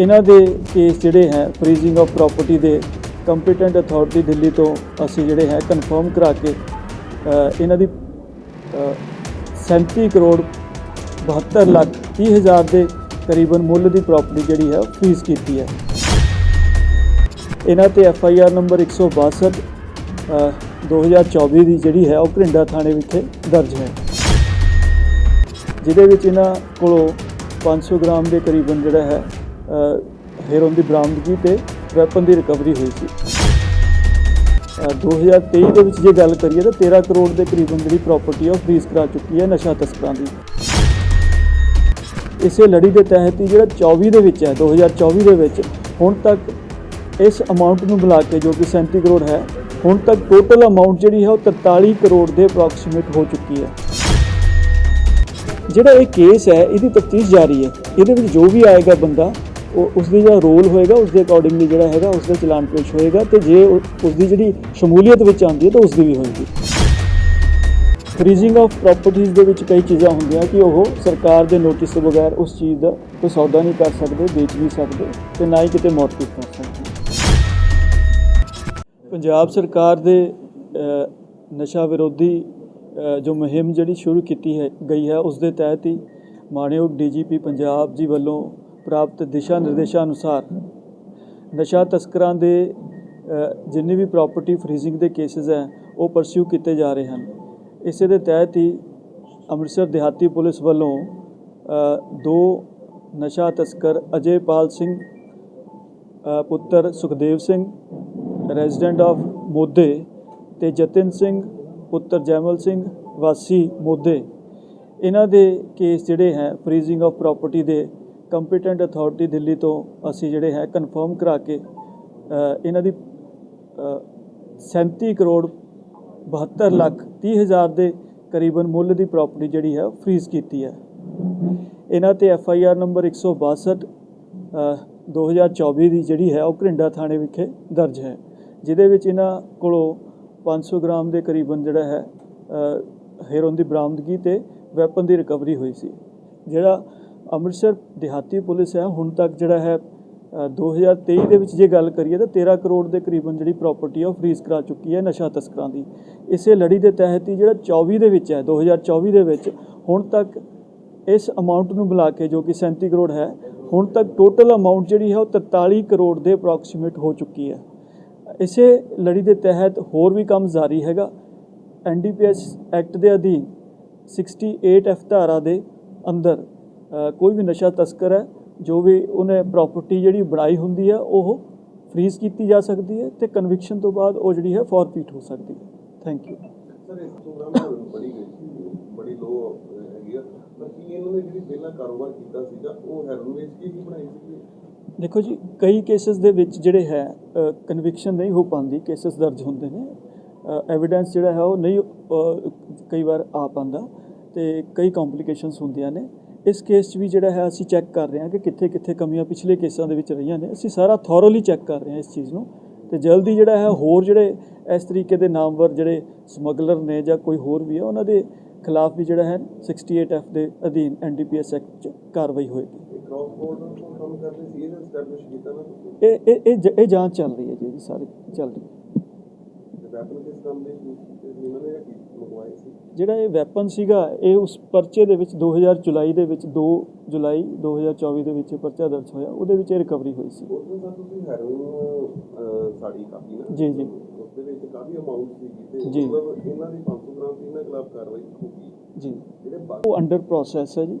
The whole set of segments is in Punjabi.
ਇਹਨਾਂ ਦੇ ਕੇਸ ਜਿਹੜੇ ਹੈ ਫਰੀਜ਼ਿੰਗ ਆਫ ਪ੍ਰਾਪਰਟੀ ਦੇ ਕੰਪੀਟੈਂਟ ਅਥਾਰਟੀ ਦਿੱਲੀ ਤੋਂ ਅਸੀਂ ਜਿਹੜੇ ਹੈ ਕਨਫਰਮ ਕਰਾ ਕੇ ਇਹਨਾਂ ਦੀ ਅ, 37 ਕਰੋੜ 72 ਲੱਖ 30 ਹਜ਼ਾਰ ਦੇ ਕਰੀਬਨ ਮੁੱਲ ਦੀ ਪ੍ਰਾਪਰਟੀ ਜਿਹੜੀ ਹੈ ਉਹ ਫ੍ਰੀਜ਼ ਕੀਤੀ ਹੈ। ਇਹਨਾਂ ਤੇ ਐਫ ਆਈ ਆਰ ਨੰਬਰ 162 ਅ, 2024 ਦੀ ਜਿਹੜੀ ਹੈ ਉਹ ਘਰਿੰਡਾ ਥਾਣੇ ਵਿਖੇ ਦਰਜ ਹੈ। ਜਿਹਦੇ ਵਿੱਚ ਇਹਨਾਂ ਕੋਲੋਂ 500 ਗ੍ਰਾਮ ਦੇ ਕਰੀਬਨ ਜਿਹੜਾ ਹੈ ਅ, ਦੀ ਬਰਾਮਦਗੀ ਤੇ ਵੈਪਨ ਦੀ ਰਿਕਵਰੀ ਹੋਈ ਸੀ। ਅ, 2023 ਦੇ ਵਿੱਚ ਜੇ ਗੱਲ ਕਰੀਏ ਤਾਂ 13 ਕਰੋੜ ਦੇ ਕਰੀਬਨ ਜਿਹੜੀ ਪ੍ਰਾਪਰਟੀ ਹੈ ਉਹ ਫ੍ਰੀਜ਼ ਕਰਾ ਚੁੱਕੀ ਹੈ ਨਸ਼ਾ ਤਸਕਰਾਂ ਦੀ। ਇਸੇ ਲੜੀ ਦੇ ਤਹਿਤ ਹੀ ਜਿਹੜਾ 24 ਦੇ ਵਿੱਚ ਹੈ 2024 ਦੇ ਵਿੱਚ ਹੁਣ ਤੱਕ ਇਸ ਅਮਾਉਂਟ ਨੂੰ ਬੁਲਾ ਕੇ ਜੋ ਕਿ 37 ਕਰੋੜ ਹੈ ਹੁਣ ਤੱਕ ਟੋਟਲ ਅਮਾਉਂਟ ਜਿਹੜੀ ਹੈ ਉਹ 43 ਕਰੋੜ ਦੇ ਅਪਰੋਕਸੀਮੇਟ ਹੋ ਚੁੱਕੀ ਹੈ। ਜਿਹੜਾ ਇਹ ਕੇਸ ਹੈ ਇਹਦੀ ਤਫਤੀਸ਼ ਜਾਰੀ ਹੈ। ਇਹਦੇ ਵਿੱਚ ਜੋ ਵੀ ਆਏਗਾ ਬੰਦਾ ਉਸ ਦੀ ਜਿਹੜਾ ਰੋਲ ਹੋਏਗਾ ਉਸ ਦੇ ਅਕੋਰਡਿੰਗਲੀ ਜਿਹੜਾ ਹੈਗਾ ਉਸ ਦਾ ਚਲਾਨ ਪੇਸ਼ ਹੋਏਗਾ ਤੇ ਜੇ ਉਹ- ਉਸ ਦੀ ਜਿਹੜੀ ਸ਼ਮੂਲੀਅਤ ਵਿੱਚ ਆਉਂਦੀ ਹੈ ਤਾਂ ਉਸ ਦੀ ਵੀ ਹੋਏਗੀ। ਫਰੀਜ਼ਿੰਗ ਆਫ ਪ੍ਰਾਪਰਟੀਆਂ ਦੇ ਵਿੱਚ ਕਈ ਚੀਜ਼ਾਂ ਹੁੰਦੀਆਂ ਕਿ ਉਹ ਸਰਕਾਰ ਦੇ ਨੋਟਿਸ ਤੋਂ ਬਗੈਰ ਉਸ ਚੀਜ਼ ਦਾ ਕੋਈ ਸੌਦਾ ਨਹੀਂ ਕਰ ਸਕਦੇ, ਵੇਚ ਨਹੀਂ ਸਕਦੇ ਤੇ ਨਾ ਹੀ ਕਿਤੇ ਮੌਰਤਿਫ ਕਰ ਸਕਦੇ। ਪੰਜਾਬ ਸਰਕਾਰ ਦੇ ਨਸ਼ਾ ਵਿਰੋਧੀ ਜੋ ਮੁਹਿੰਮ ਜਿਹੜੀ ਸ਼ੁਰੂ ਕੀਤੀ ਹੈ, ਗਈ ਹੈ ਉਸ ਦੇ ਤਹਿਤ ਹੀ ਮਾਣਯੋਗ ਡੀਜੀਪੀ ਪੰਜਾਬ ਜੀ ਵੱਲੋਂ ਪ੍ਰਾਪਤ ਦਿਸ਼ਾ ਨਿਰਦੇਸ਼ਾਂ ਅਨੁਸਾਰ ਨਸ਼ਾ ਤਸਕਰਾਂ ਦੇ ਅ, ਜਿੰਨੀ ਵੀ ਪ੍ਰਾਪਰਟੀ ਫਰੀਜ਼ਿੰਗ ਦੇ ਕੇਸਿਸ ਹੈ ਉਹ ਪਰਸਿਊ ਕੀਤੇ ਜਾ ਰਹੇ ਹਨ। ਇਸੇ ਦੇ ਤਹਿਤ ਹੀ ਅੰਮ੍ਰਿਤਸਰ ਦਿਹਾਤੀ ਪੁਲਿਸ ਵੱਲੋਂ ਦੋ ਨਸ਼ਾ ਤਸਕਰ ਅਜੇਪਾਲ ਸਿੰਘ ਪੁੱਤਰ ਸੁਖਦੇਵ ਸਿੰਘ ਰੈਜ਼ੀਡੈਂਟ ਆਫ ਮੋਦੇ ਤੇ ਜਤਿਨ ਸਿੰਘ ਪੁੱਤਰ ਜੈਮਲ ਸਿੰਘ ਵਾਸੀ ਮੋਦੇ। ਇਹਨਾਂ ਦੇ ਕੇਸ ਜਿਹੜੇ ਹੈ ਫਰੀਜ਼ਿੰਗ ਆਫ ਪ੍ਰਾਪਰਟੀ ਦੇ ਕੰਪੀਟੈਂਟ ਅਥਾਰਟੀ ਦਿੱਲੀ ਤੋਂ ਅਸੀਂ ਜਿਹੜੇ ਹੈ ਕਨਫਰਮ ਕਰਾ ਕੇ ਇਹਨਾਂ ਦੀ ਅ, 37 ਕਰੋੜ 72 ਲੱਖ 30 ਹਜ਼ਾਰ ਦੇ ਕਰੀਬਨ ਮੁੱਲ ਦੀ ਪ੍ਰਾਪਰਟੀ ਜਿਹੜੀ ਹੈ ਫ੍ਰੀਜ਼ ਕੀਤੀ ਹੈ। ਇਹਨਾਂ ਤੇ ਐਫ ਆਈ ਆਰ ਨੰਬਰ 162 ਅ, 2024 ਦੀ ਜਿਹੜੀ ਹੈ ਉਹ ਘਰਿੰਡਾ ਥਾਣੇ ਵਿਖੇ ਦਰਜ ਹੈ। ਜਿਹਦੇ ਵਿੱਚ ਇਹਨਾਂ ਕੋਲੋਂ 500 ਗ੍ਰਾਮ ਦੇ ਕਰੀਬਨ ਜਿਹੜਾ ਹੈ ਅ, ਦੀ ਬਰਾਮਦਗੀ ਤੇ ਵੈਪਨ ਦੀ ਰਿਕਵਰੀ ਹੋਈ ਸੀ। ਜਿਹੜਾ ਅੰਮ੍ਰਿਤਸਰ ਦਿਹਾਤੀ ਪੁਲਿਸ ਹੈ। ਹੁਣ ਤੱਕ ਜਿਹੜਾ ਹੈ ਅ, 2023 ਦੇ ਵਿੱਚ ਜੇ ਗੱਲ ਕਰੀਏ ਤਾਂ 13 ਕਰੋੜ ਦੇ ਕਰੀਬਨ ਜਿਹੜੀ ਪ੍ਰਾਪਰਟੀ ਹੈ ਉਹ ਫ੍ਰੀਜ਼ ਕਰਾ ਚੁੱਕੀ ਹੈ ਨਸ਼ਾ ਤਸਕਰਾਂ ਦੀ। ਇਸੇ ਲੜੀ ਦੇ ਤਹਿਤ ਹੀ ਜਿਹੜਾ 24 ਦੇ ਵਿੱਚ ਹੈ 2024 ਦੇ ਵਿੱਚ ਹੁਣ ਤੱਕ ਇਸ ਅਮਾਉਂਟ ਨੂੰ ਮਿਲਾ ਕੇ ਜੋ ਕਿ 37 ਕਰੋੜ ਹੈ ਹੁਣ ਤੱਕ ਟੋਟਲ ਅਮਾਉਂਟ ਜਿਹੜੀ ਹੈ ਉਹ 43 ਕਰੋੜ ਦੇ ਅਪਰੋਕਸੀਮੇਟ ਹੋ ਚੁੱਕੀ ਹੈ। ਇਸੇ ਲੜੀ ਦੇ ਤਹਿਤ ਹੋਰ ਵੀ ਕੰਮ ਜਾਰੀ ਹੈਗਾ। ਐਨਡੀਪੀਐਸ ਐਕਟ ਦੇ ਅਧੀਨ 68 ਐਫ ਧਾਰਾ ਦੇ ਅੰਦਰ ਕੋਈ ਵੀ ਨਸ਼ਾ ਤਸਕਰ ਹੈ ਜੋ ਵੀ ਉਹਨੇ ਪ੍ਰਾਪਰਟੀ ਜਿਹੜੀ ਬਣਾਈ ਹੁੰਦੀ ਹੈ ਉਹ ਫ੍ਰੀਜ਼ ਕੀਤੀ ਜਾ ਸਕਦੀ ਹੈ ਤੇ ਕਨਵਿਕਸ਼ਨ ਤੋਂ ਬਾਅਦ ਉਹ ਜਿਹੜੀ ਹੈ ਫੋਰਫੀਟ ਹੋ ਸਕਦੀ ਹੈ। ਥੈਂਕ ਯੂ ਸਰ ਇਸ ਪ੍ਰੋਗਰਾਮ ਬੜੀ ਗਈ ਸੀ ਬੜੀ ਲੋ ਹੈਗੀ ਆ। ਪਰ ਕੀ ਇਹਨਾਂ ਨੇ ਜਿਹੜੀ ਪਹਿਲਾਂ ਕਾਰੋਬਾਰ ਕੀਤਾ ਸੀਗਾ ਉਹ ਹੈਰੋਨ ਵੇਚ ਕੇ ਹੀ ਬਣਾਈ ਸੀ ਦੇਖੋ ਜੀ ਕਈ ਕੇਸਸ ਦੇ ਵਿੱਚ ਜਿਹੜੇ ਹੈ ਕਨਵਿਕਸ਼ਨ ਨਹੀਂ ਹੋ ਪਾਉਂਦੀ ਕੇਸਸ ਦਰਜ ਹੁੰਦੇ ਨੇ। ਐਵੀਡੈਂਸ ਜਿਹੜਾ ਹੈ ਉਹ ਨਹੀਂ ਕਈ ਵਾਰ ਆ ਪਾਉਂਦਾ ਤੇ ਕਈ ਕੰਪਲਿਕੇਸ਼ਨਸ ਹੁੰਦੀਆਂ ਨੇ। ਇਸ ਕੇਸ 'ਚ ਵੀ ਜਿਹੜਾ ਹੈ ਅਸੀਂ ਚੈੱਕ ਕਰ ਰਹੇ ਹਾਂ ਕਿ ਕਿੱਥੇ ਕਿੱਥੇ ਕਮੀਆਂ ਪਿਛਲੇ ਕੇਸਾਂ ਦੇ ਵਿੱਚ ਰਹੀਆਂ ਨੇ। ਅਸੀਂ ਸਾਰਾ ਥੋਰੋਲੀ ਚੈੱਕ ਕਰ ਰਹੇ ਹਾਂ ਇਸ ਚੀਜ਼ ਨੂੰ ਤੇ ਜਲਦੀ ਜਿਹੜਾ ਹੈ ਹੋਰ ਜਿਹੜੇ ਇਸ ਤਰੀਕੇ ਦੇ ਨਾਮਵਰ ਜਿਹੜੇ ਸਮਗਲਰ ਨੇ ਜਾਂ ਕੋਈ ਹੋਰ ਵੀ ਹੈ, ਉਹਨਾਂ ਦੇ ਖਿਲਾਫ ਵੀ ਜਿਹੜਾ ਹੈ 68 ਐਫ ਦੇ ਅਧੀਨ ਐਨਡੀਪੀਐਸ ਐਕਟ 'ਚ ਕਾਰਵਾਈ ਹੋਏਗੀ। ਇਹ ਇਹ ਇਹ ਇਹ ਜਾਂਚ ਚੱਲ ਰਹੀ ਹੈ ਜੀ ਇਹਦੀ ਸਾਰੀ ਚੱਲ ਰਹੀ ਹੈ। ਜਿਹੜਾ ਇਹ ਵੈਪਨ ਸੀਗਾ ਇਹ ਉਸ ਪਰਚੇ ਦੇ ਵਿੱਚ 2000 ਜੁਲਾਈ ਦੇ ਵਿੱਚ 2 ਜੁਲਾਈ 2024 ਦੇ ਵਿੱਚ ਪਰਚਾ ਦਰਜ ਹੋਇਆ। ਉਹਦੇ ਵਿੱਚ ਇਹ ਰਿਕਵਰੀ ਹੋਈ ਸੀ। ਉਸ ਦਿਨ ਸਰ ਤੁਸੀਂ ਹੈਰੋਨ ਸਾੜੀ ਕਾਪੀ ਨਾ? ਜੀ, ਜੀ। ਉਸ ਦੇ ਵਿੱਚ ਕਾਫੀ ਅਮਾਉਂਟ ਸੀ ਤੇ ਜੀ। ਮਤਲਬ ਇਹਨਾਂ ਦੀ 500 ਗ੍ਰਾਮ ਦੀ ਇਹਨਾਂ ਖਿਲਾਫ ਕਾਰਵਾਈ ਹੋਊਗੀ ਜੀ। ਜਿਹੜੇ ਬਾਕੀ ਉਹ ਅੰਡਰ ਪ੍ਰੋਸੈਸ ਹੈ ਜੀ।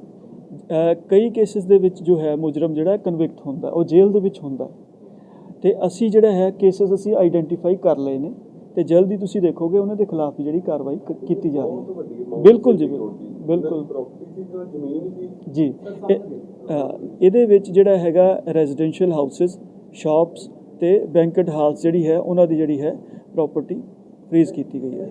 ਕਈ ਕੇਸਿਸ ਦੇ ਵਿੱਚ ਜੋ ਹੈ ਮੁਜਰਮ ਜਿਹੜਾ ਕਨਵਿਕਟ ਹੁੰਦਾ ਉਹ ਜੇਲ੍ਹ ਦੇ ਵਿੱਚ ਹੁੰਦਾ। ਤੇ ਅਸੀਂ ਜਿਹੜਾ ਹੈ ਕੇਸਿਸ ਅਸੀਂ ਆਈਡੈਂਟੀਫਾਈ ਕਰ ਲਏ ਨੇ। ਤੇ ਜਲਦੀ ਤੁਸੀਂ ਦੇਖੋਗੇ ਉਹਨਾਂ ਦੇ ਖਿਲਾਫ ਵੀ ਜਿਹੜੀ ਕਾਰਵਾਈ ਕ- ਕੀਤੀ ਜਾ ਰਹੀ ਹੈ। ਬਿਲਕੁਲ ਜੀ, ਬਿਲਕੁਲ, ਬਿਲਕੁਲ। ਜੀ। ਇਹ- ਅਹ ਇਹਦੇ ਵਿੱਚ ਜਿਹੜਾ ਹੈਗਾ ਰੈਜ਼ੀਡੈਂਸ਼ੀਅਲ ਹਾਊਸਸ ਸ਼ਾਪਸ ਤੇ ਬੈਂਕਟ ਹਾਲਸ ਜਿਹੜੀ ਹੈ ਉਹਨਾਂ ਦੀ ਜਿਹੜੀ ਹੈ ਪ੍ਰਾਪਰਟੀ ਫ੍ਰੀਜ਼ ਕੀਤੀ ਗਈ ਹੈ।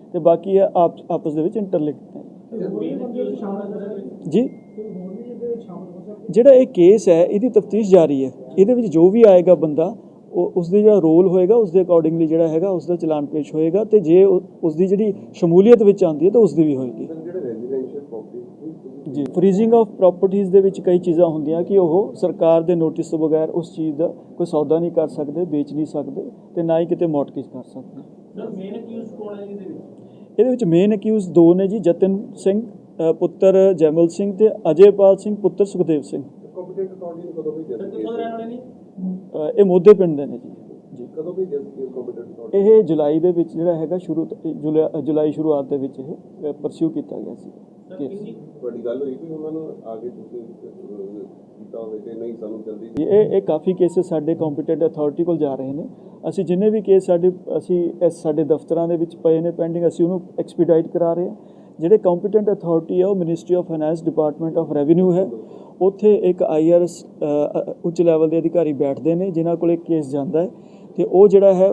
ਤੇ ਬਾਕੀ ਇਹ ਆਪ ਆਪਸ ਦੇ ਵਿੱਚ ਇੰਟਰਲਿੰਕਡ ਨੇ। ਜੀ? ਜਿਹੜਾ ਇਹ ਕੇਸ ਹੈ, ਇਹਦੀ ਤਫਤੀਸ਼ ਜਾਰੀ ਹੈ। ਇਹਦੇ ਵਿੱਚ ਜੋ ਵੀ ਆਏਗਾ ਬੰਦਾ, ਉਹ ਉਸ ਦੇ ਜਿਹੜਾ ਰੋਲ ਹੋਏਗਾ ਉਸ ਦੇ ਅਕੋਰਡਿੰਗਲੀ ਜਿਹੜਾ ਹੈਗਾ ਉਸ ਦਾ ਚਲਾਨ ਪੇਸ਼ ਹੋਏਗਾ ਤੇ ਜੇ ਉਹ- ਉਸ ਦੀ ਜਿਹੜੀ ਸ਼ਮੂਲੀਅਤ ਵਿੱਚ ਆਉਂਦੀ ਹੈ, ਤਾਂ ਉਸ ਦੀ ਵੀ ਹੋਏਗੀ। ਜੀ। ਫਰੀਜ਼ਿੰਗ ਆਫ ਪ੍ਰਾਪਰਟੀਆਂ ਦੇ ਵਿੱਚ ਕਈ ਚੀਜ਼ਾਂ ਹੁੰਦੀਆਂ ਕਿ ਉਹ ਸਰਕਾਰ ਦੇ ਨੋਟਿਸ ਤੋਂ ਬਗੈਰ ਉਸ ਚੀਜ਼ ਦਾ ਕੋਈ ਸੌਦਾ ਨਹੀਂ ਕਰ ਸਕਦੇ, ਵੇਚ ਨਹੀਂ ਸਕਦੇ ਤੇ ਨਾ ਹੀ ਕਿਤੇ ਮੌਟਗੇਜ ਕਰ ਸਕਦੇ। ਸਰ ਮੇਨ ਅਕਿਊਜ਼ ਕੌਣ ਹੈ ਇਹਦੇ ਵਿੱਚ? ਇਹਦੇ ਵਿੱਚ ਮੇਨ ਅਕਿਊਜ਼ ਦੋ ਨੇ ਜੀ ਜਤਨ ਸਿੰਘ ਪੁੱਤਰ ਜੈਮਲ ਸਿੰਘ ਤੇ ਅਜੇਪਾਲ ਸਿੰਘ ਪੁੱਤਰ ਸੁਖਦੇਵ ਸਿੰਘ। ਕੰਪੀਟੈਂਟ ਨੂੰ ਕਦੋਂ ਦੇ ਇਹ ਮੋਦੇ ਪਿੰਡ ਦੇ ਨੇ ਜੀ ਕਦੋਂ ਕੰਪੀਟੈਂਟ ਇਹ ਜੁਲਾਈ ਦੇ ਵਿੱਚ ਜਿਹੜਾ ਹੈਗਾ ਸ਼ੁਰੂ ਜੁਲਾਈ ਸ਼ੁਰੂਆਤ ਦੇ ਵਿੱਚ ਇਹ ਪਰਸਿਊ ਕੀਤਾ ਗਿਆ ਸੀ। ਤੁਹਾਡੀ ਗੱਲ ਹੋਈ ਵੀ ਉਹਨਾਂ ਨੂੰ ਆਗੇ ਤੁਸੀਂ ਕੀਤਾ ਹੋਵੇ ਕਿ ਨਹੀਂ ਸਾਨੂੰ ਜਲਦੀ ਇਹ ਇਹ ਕਾਫੀ ਕੇਸਿਸ ਸਾਡੇ ਕੰਪੀਟੈਂਟ ਅਥਾਰਟੀ ਕੋਲ ਜਾ ਰਹੇ ਨੇ। ਅਸੀਂ ਜਿੰਨੇ ਵੀ ਕੇਸ ਸਾਡੇ, ਅਸੀਂ ਇਸ ਸਾਡੇ ਦਫ਼ਤਰਾਂ ਦੇ ਵਿੱਚ ਪਏ ਨੇ ਪੈਂਡਿੰਗ ਅਸੀਂ ਉਹਨੂੰ ਐਕਸਪੀਡਾਈਟ ਕਰਾ ਰਹੇ ਹਾਂ। ਜਿਹੜੇ ਕੰਪੀਟੈਂਟ ਅਥਾਰਟੀ ਹੈ ਉਹ ministry of finance department of revenue ਹੈ। ਉੱਥੇ ਇੱਕ ਆਈਆਰਐਸ ਉੱਚ ਲੈਵਲ ਦੇ ਅਧਿਕਾਰੀ ਬੈਠਦੇ ਨੇ, ਜਿਨ੍ਹਾਂ ਕੋਲ ਇੱਕ ਕੇਸ ਜਾਂਦਾ ਹੈ। ਤੇ ਉਹ ਜਿਹੜਾ ਹੈ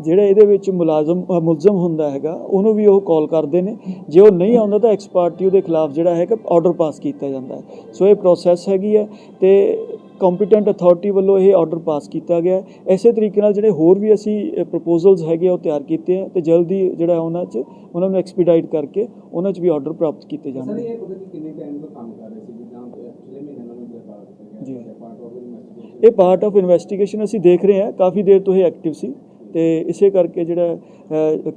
ਜਿਹੜਾ ਇਹਦੇ ਵਿੱਚ ਮੁਲਾਜ਼ਮ ਮੁਲਜ਼ਮ ਹੁੰਦਾ ਹੈਗਾ ਉਹਨੂੰ ਵੀ ਉਹ ਕਾਲ ਕਰਦੇ ਨੇ। ਜੇ ਉਹ ਨਹੀਂ ਆਉਂਦਾ ਤਾਂ ਐਕਸਪਰਟੀ ਉਹਦੇ ਖਿਲਾਫ ਜਿਹੜਾ ਹੈ ਕਿ ਆਰਡਰ ਪਾਸ ਕੀਤਾ ਜਾਂਦਾ ਹੈ। ਸੋ ਇਹ ਪ੍ਰੋਸੈਸ ਹੈਗੀ ਹੈ ਤੇ ਕੰਪੀਟੈਂਟ ਅਥਾਰਟੀ ਵੱਲੋਂ ਇਹ ਆਰਡਰ ਪਾਸ ਕੀਤਾ ਗਿਆ। ਇਸੇ ਤਰੀਕੇ ਨਾਲ ਜਿਹੜੇ ਹੋਰ ਵੀ ਅਸੀਂ ਪ੍ਰਪੋਜ਼ਲਸ ਹੈਗੇ ਆ ਉਹ ਤਿਆਰ ਕੀਤੇ ਆ ਤੇ ਜਲਦੀ ਜਿਹੜਾ ਉਹਨਾਂ 'ਚ ਉਹਨਾਂ ਨੂੰ ਐਕਸਪੀਡਾਈਟ ਕਰਕੇ ਉਹਨਾਂ 'ਚ ਵੀ ਆਰਡਰ ਪ੍ਰਾਪਤ ਕੀਤੇ ਸਰ ਜਾਣਗੇ ਇਹ ਪਤਾ ਨਹੀਂ ਕਿੰਨੇ ਟਾਈਮ ਤੋਂ ਕੰਮ ਕਰ ਰਹੇ ਸੀ ਜਿੱਦਾਂ ਪਿਛਲੇ ਮਹੀਨੇ ਨਾਲ ਗ੍ਰਿਫਤਾਰ ਕੀਤਾ ਜੀ। ਗਿਆ ਪਾਰਟ ਆਫ ਇਨਵੈਸਟੀਗੇਸ਼ਨ ਇਹ ਪਾਰਟ ਆਫ ਇਨਵੈਸਟੀਗੇਸ਼ਨ ਅਸੀਂ ਦੇਖ ਰਹੇ ਹਾਂ ਕਾਫੀ ਦੇਰ ਤੋਂ ਇਹ ਐਕਟਿਵ ਸੀ। ਤੇ ਇਸੇ ਕਰਕੇ ਜਿਹੜਾ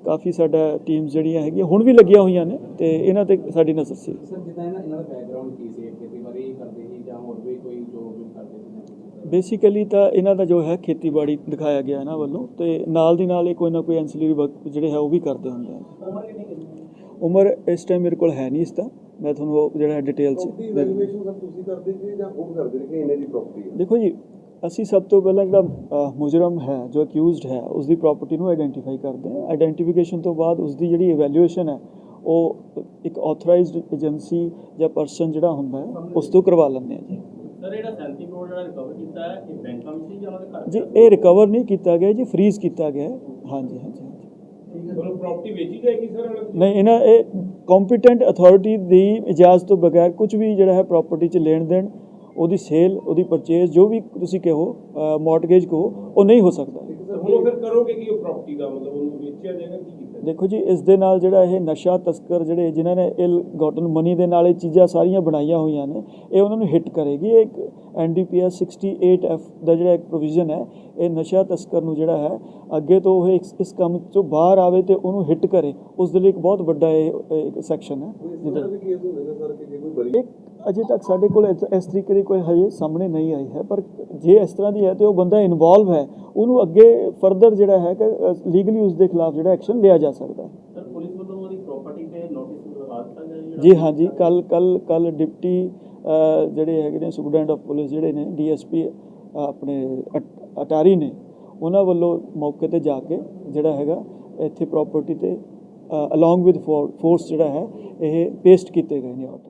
ਕਾਫੀ ਸਾਡਾ ਟੀਮਸ ਜਿਹੜੀਆਂ ਹੈਗੀਆਂ ਹੁਣ ਵੀ ਲੱਗੀਆਂ ਹੋਈਆਂ ਨੇ ਤੇ ਇਹਨਾਂ ਤੇ ਸਾਡੀ ਨਜ਼ਰ ਸੀ। ਸਰ ਜਿੱਦਾਂ ਇਹਨਾਂ ਇਹਨਾਂ ਦਾ ਬੈਕਗ੍ਰਾਉਂਡ ਕੀ ਸੀ? ਖੇਤੀਬਾੜੀ ਕਰਦੇ ਸੀ ਜਾਂ ਹੋਰ ਵੀ ਕੋਈ ਜੋਬ ਵੀ ਕਰਦੇ ਸੀ ਜਾਂ ਕੁਛ? ਬੇਸਿਕਲੀ ਤਾਂ ਇਹਨਾਂ ਦਾ ਜੋ ਹੈ ਖੇਤੀਬਾੜੀ ਦਿਖਾਇਆ ਗਿਆ ਇਹਨਾਂ ਵੱਲੋਂ ਤੇ ਨਾਲ ਦੀ ਨਾਲ ਇਹ ਕੋਈ ਨਾ ਕੋਈ ਐਂਸਿਲਰੀ ਵਰਕ ਜਿਹੜੇ ਹੈ ਉਹ ਵੀ ਕਰਦੇ ਹੁੰਦੇ ਆ। ਉਮਰ ਇਸ ਟਾਈਮ ਮੇਰੇ ਕੋਲ ਹੈ ਨਹੀਂ ਇਸ ਦਾ ਮੈਂ ਤੁਹਾਨੂੰ ਉਹ ਜਿਹੜਾ ਡਿਟੇਲ ਚ ਪ੍ਰਾਪਰਟੀ ਦੇ ਦੂੰ। ਵੈਲੂਏਸ਼ਨ ਸਰ ਤੁਸੀਂ ਕਰਦੇ ਜੀ ਜਾਂ ਉਹ ਕਰਦੇ ਨੇ ਕਿ ਇਹਨੇ ਦੀ ਪ੍ਰਾਪਰਟੀ ਹੈ ਦੇਖੋ ਜੀ ਅਸੀਂ ਸਭ ਤੋਂ ਪਹਿਲਾਂ ਜਿਹੜਾ ਮੁਜਰਮ ਹੈ ਜੋ ਅਕਿਊਜ਼ਡ ਹੈ ਉਸ ਦੀ ਪ੍ਰਾਪਰਟੀ ਨੂੰ ਆਇਡੈਂਟੀਫਾਈ ਕਰਦੇ ਹਾਂ। ਆਇਡੈਂਟੀਫਿਕੇਸ਼ਨ ਤੋਂ ਬਾਅਦ ਉਸ ਦੀ ਜਿਹੜੀ ਇਵੈਲੂਏਸ਼ਨ ਹੈ ਉਹ ਇੱਕ ਆਥੋਰਾਈਜ਼ਡ ਏਜੰਸੀ ਜਾਂ ਪਰਸਨ ਜਿਹੜਾ ਹੁੰਦਾ ਹੈ ਉਸ ਤੋਂ ਕਰਵਾ ਲੈਂਦੇ ਆ ਜੀ। ਸਰ ਜਿਹੜਾ 37 ਕਰੋੜ ਜਿਹੜਾ ਰਿਕਵਰ ਕੀਤਾ ਹੈ ਇਹ ਬੈਂਕਾਂ ਵਿੱਚ ਸੀ ਜਾਂ ਉਹਨਾਂ ਦੇ ਘਰ? ਜੀ ਇਹ ਰਿਕਵਰ ਨਹੀਂ ਕੀਤਾ ਗਿਆ ਜੀ ਫ੍ਰੀਜ਼ ਕੀਤਾ ਗਿਆ ਹਾਂਜੀ ਹਾਂਜੀ ਨਹੀਂ ਇਹਨਾਂ ਇਹ ਕੰਪੀਟੈਂਟ ਅਥਾਰਟੀ ਦੀ ਇਜਾਜ਼ਤ ਤੋਂ ਬਗੈਰ ਕੁਝ ਵੀ ਜਿਹੜਾ ਹੈ ਪ੍ਰਾਪਰਟੀ 'ਚ ਲੈਣ ਦੇਣ ਉਹਦੀ ਸੇਲ ਉਹਦੀ ਪਰਚੇਜ਼ ਜੋ ਵੀ ਤੁਸੀਂ ਕਹੋ ਮਾਰਟਗੇਜ ਕਹੋ ਉਹ ਨਹੀਂ ਹੋ ਸਕਦਾ। ਤਾਂ ਹੁਣ ਫਿਰ ਕਰੋਗੇ ਕੀ ਉਹ ਪ੍ਰਾਪਰਟੀ ਦਾ ਮਤਲਬ ਉਹਨੂੰ ਵੇਚਿਆ ਜਾਏਗਾ ਕੀ ਕੀਤਾ ਦੇਖੋ ਜੀ ਇਸ ਦੇ ਨਾਲ ਜਿਹੜਾ ਇਹ ਨਸ਼ਾ ਤਸਕਰ ਜਿਹੜੇ ਜਿਨ੍ਹਾਂ ਨੇ ਇਲ ਗਾਟਨ ਮਨੀ ਦੇ ਨਾਲ ਇਹ ਚੀਜ਼ਾਂ ਸਾਰੀਆਂ ਬਣਾਈਆਂ ਹੋਈਆਂ ਨੇ ਇਹ ਉਹਨਾਂ ਨੂੰ ਹਿੱਟ ਕਰੇਗੀ। ਇਹ ਇੱਕ ਐਨਡੀਪੀਐਸ 68 ਐਫ ਦਾ ਜਿਹੜਾ ਇੱਕ ਪ੍ਰੋਵੀਜ਼ਨ ਹੈ ਇਹ ਨਸ਼ਾ ਤਸਕਰ ਨੂੰ ਜਿਹੜਾ ਹੈ ਅੱਗੇ ਤੋਂ ਉਹ ਇਸ ਕੰਮ ਚੋਂ ਬਾਹਰ ਆਵੇ ਤੇ ਉਹਨੂੰ ਹਿੱਟ ਕਰੇ। ਉਸ ਦੇ ਲਈ ਇੱਕ ਬਹੁਤ ਵੱਡਾ ਇਹ ਸੈਕਸ਼ਨ ਹੈ। ਜਿਹਦਾ ਕੇਸ ਨੇ ਸਰ ਕਿ ਜੇ ਕੋਈ ਬਰੀ ਅਜੇ ਤੱਕ ਸਾਡੇ ਕੋਲ ਇਸ- ਤਰੀਕੇ ਦੀ ਕੋਈ ਹਜੇ ਸਾਹਮਣੇ ਨਹੀਂ ਆਈ ਹੈ ਪਰ ਜੇ ਇਸ ਤਰ੍ਹਾਂ ਦੀ ਹੈ ਤੇ ਉਹ ਬੰਦਾ ਇਨਵੋਲਵ ਹੈ ਉਹਨੂੰ ਅੱਗੇ ਫਰਦਰ ਜਿਹੜਾ ਹੈ ਕਿ ਲੀਗਲੀ ਉਸ ਦੇ ਖਿਲਾਫ ਜਿਹੜਾ ਐਕਸ਼ਨ ਲਿਆ ਜਾ ਸਕਦਾ ਹੈ। ਸਰ ਪੁਲਿਸ ਵੱਲੋਂ ਉਹਦੀ ਪ੍ਰਾਪਰਟੀ ਤੇ ਨੋਟਿਸ ਲਗਾ ਦਿੱਤਾ ਗਿਆ ਜਿਹੜਾ? ਜੀ ਹਾਂਜੀ ਕੱਲ ਕੱਲ ਕੱਲ ਡਿਪਟੀ ਜਿਹੜੇ ਹੈਗੇ ਨੇ ਸੁਪਰਡੈਂਟ ਆਫ ਪੁਲਿਸ ਜਿਹੜੇ ਨੇ ਡੀਐਸਪੀ ਆਪਣੇ ਅਟ- ਅਟਾਰੀ ਨੇ ਉਹਨਾਂ ਵੱਲੋਂ ਮੌਕੇ ਤੇ ਜਾ ਕੇ ਜਿਹੜਾ ਹੈਗਾ ਇੱਥੇ ਪ੍ਰਾਪਰਟੀ ਤੇ ਅਲੋਂਗ ਵਿਦ ਫੋਰਸ ਜਿਹੜਾ ਹੈ ਇਹ ਪੇਸਟ ਕੀਤੇ ਗਏ ਨੇ ਆਰਡਰ।